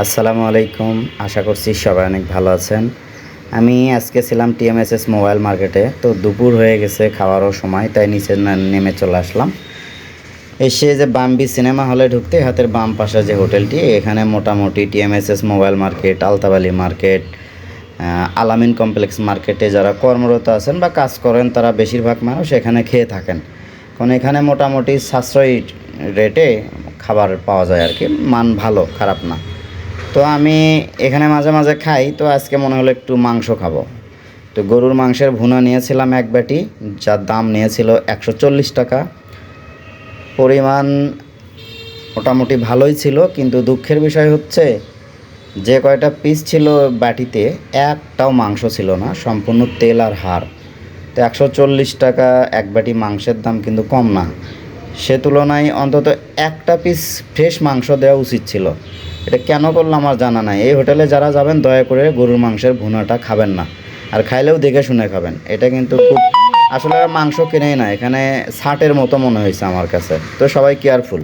আসসালামু আলাইকুম। আশা করছি সবাই অনেক ভালো আছেন। আমি আজকে ছিলাম টিএমএসএস মোবাইল মার্কেটে, তো দুপুর হয়ে গেছে খাওয়ারও সময়, তাই নিচে নেমে চলে আসলাম। এসে যে বাম্বি সিনেমা হলে ঢুকতে হাতের বাম পাশে যে হোটেলটি, এখানে মোটামুটি TMSS mobile market, Altabali market Alamin complex মার্কেটে যারা কর্মরত আছেন বা কাজ করেন, তারা বেশিরভাগ মানুষ এখানে খেয়ে থাকেন। কারণ এখানে মোটামুটি সাশ্রয়ী রেটে খাবার পাওয়া যায় আর কি, মান ভালো, খারাপ না। তো আমি এখানে মাঝে মাঝে খাই, তো আজকে মনে হলো একটু মাংস খাব। তো গরুর মাংসের ভুনা নিয়েছিলাম এক বাটি, যার দাম নিয়েছিল একশো চল্লিশ টাকা। পরিমাণ মোটামুটি ভালোই ছিল, কিন্তু দুঃখের বিষয় হচ্ছে যে কয়টা পিস ছিল বাটিতে, একটাও মাংস ছিল না, সম্পূর্ণ তেল আর হাড়। তো একশো চল্লিশ টাকা এক বাটি মাংসের দাম কিন্তু কম না। সে তুলনায় অন্তত একটা পিস ফ্রেশ মাংস দেওয়া উচিত ছিল। এটা কেন করল আমার জানা নাই। এই হোটেলে যারা যাবেন, দয়া করে গরুর মাংসের ভুনাটা খাবেন না। আর খাইলেও দেখে শুনে খাবেন। এটা কিন্তু খুব আসলে মাংস কিনেই না। এখানে ষাটের মতো মনে হয়েছে আমার কাছে। তো সবাই কেয়ারফুল